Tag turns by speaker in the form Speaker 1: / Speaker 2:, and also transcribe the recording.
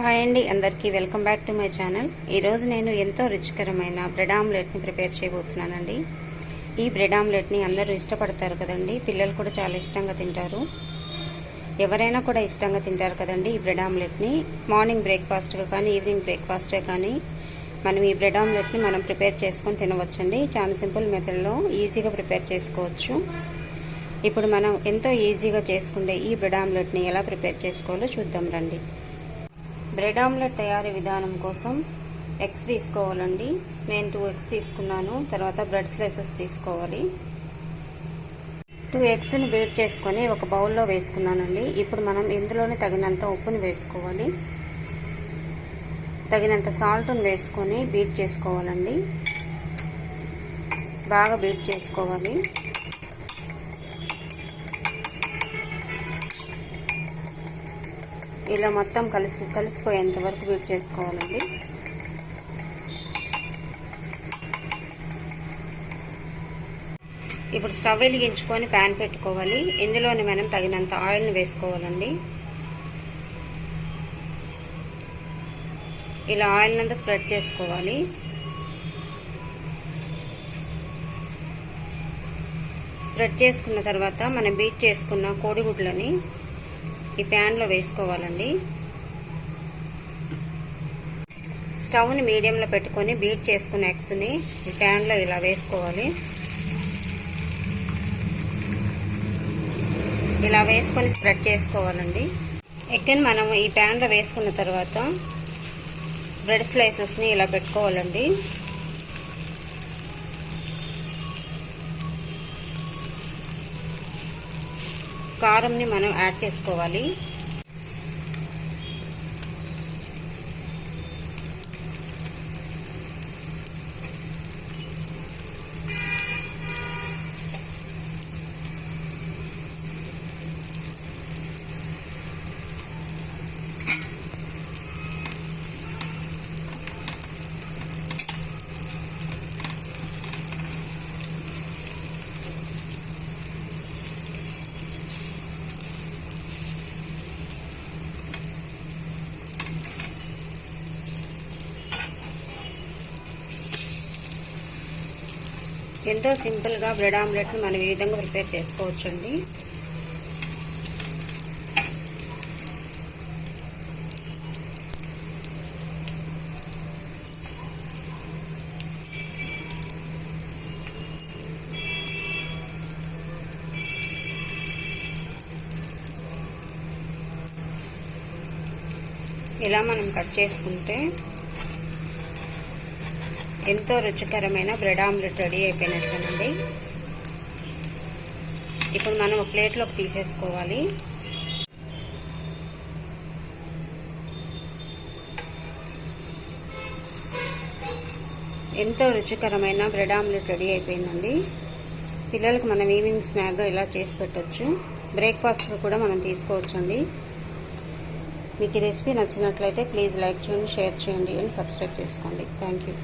Speaker 1: Hi అండి అందరికీ welcome back to my channel. ఈరోజు నేను ఎంతో రుచికరమైన బ్రెడ్ ఆమ్లెట్ని ప్రిపేర్ చేయబోతున్నానండి. ఈ బ్రెడ్ ఆమ్లెట్ని అందరూ ఇష్టపడతారు కదండి పిల్లలు కూడా చాలా ఇష్టంగా తింటారు. ఎవరైనా కూడా ఇష్టంగా తింటారు కదండి ఈ బ్రెడ్ ఆమ్లెట్ని. మార్నింగ్ బ్రేక్ఫాస్ట్గా కానీ ఈవినింగ్ బ్రేక్ఫాస్ట్గా కానీ మనం ఈ బ్రెడ్ ఆమ్లెట్ని మనం ప్రిపేర్ చేసుకొని తినవచ్చండి. చాలా సింపుల్ మెథడ్లో ఈజీగా ప్రిపేర్ చేసుకోవచ్చు. ఇప్పుడు మనం ఎంతో ఈజీగా చేసుకుంటే ఈ బ్రెడ్ ఆమ్లెట్ని ఎలా ప్రిపేర్ చేసుకోవాలో చూద్దాం రండి. బ్రెడ్ ఆమ్లెట్ తయారీ విధానం కోసం ఎగ్స్ తీసుకోవాలండి. నేను టూ ఎగ్స్ తీసుకున్నాను. తర్వాత బ్రెడ్ స్లైసెస్ తీసుకోవాలి. టూ ఎగ్స్ని బీట్ చేసుకొని ఒక బౌల్లో వేసుకున్నానండి. ఇప్పుడు మనం ఇందులోనే తగినంత ఉప్పుని వేసుకోవాలి. తగినంత సాల్ట్ని వేసుకొని బీట్ చేసుకోవాలండి. బాగా బీట్ చేసుకోవాలి. ఇలా మొత్తం కలిసి కలిసిపోయేంత వరకు బీట్ చేసుకోవాలండి. ఇప్పుడు స్టవ్ వెలిగించుకొని ప్యాన్ పెట్టుకోవాలి. ఇందులోని మనం తగినంత ఆయిల్ని వేసుకోవాలండి. ఇలా ఆయిల్ అంతా స్ప్రెడ్ చేసుకోవాలి. స్ప్రెడ్ చేసుకున్న తర్వాత మనం బీట్ చేసుకున్న కోడిగుడ్లని ఈ ప్యాన్లో వేసుకోవాలండి. స్టవ్ని మీడియంలో పెట్టుకొని బీట్ చేసుకున్న ఎగ్స్ని ఈ ప్యాన్లో ఇలా వేసుకోవాలి. ఇలా వేసుకొని స్ప్రెడ్ చేసుకోవాలండి. ఎగ్ని మనం ఈ ప్యాన్లో వేసుకున్న తర్వాత బ్రెడ్ స్లైసెస్ని ఇలా పెట్టుకోవాలండి. కారంని మనం యాడ్ చేసుకోవాలి. ఎంతో సింపుల్గా బ్రెడ్ ఆమ్లెట్ని మనం ఈ విధంగా ప్రిపేర్ చేసుకోవచ్చండి. ఇలా మనం కట్ చేసుకుంటే ఎంతో రుచికరమైన బ్రెడ్ ఆమ్లెట్ రెడీ అయిపోయినట్లేనండి ఇప్పుడు మనం ప్లేట్లోకి తీసేసుకోవాలి. ఎంతో రుచికరమైన బ్రెడ్ ఆమ్లెట్ రెడీ అయిపోయిందండి. పిల్లలకు మనం ఈవినింగ్ స్నాక్గా ఇలా చేసి పెట్టచ్చు. బ్రేక్ఫాస్ట్ కూడా మనం తీసుకోవచ్చండి. మీకు ఈ రెసిపీ నచ్చినట్లయితే ప్లీజ్ లైక్ చేయండి షేర్ చేయండి అండ్ సబ్స్క్రైబ్ చేసుకోండి. Thank you.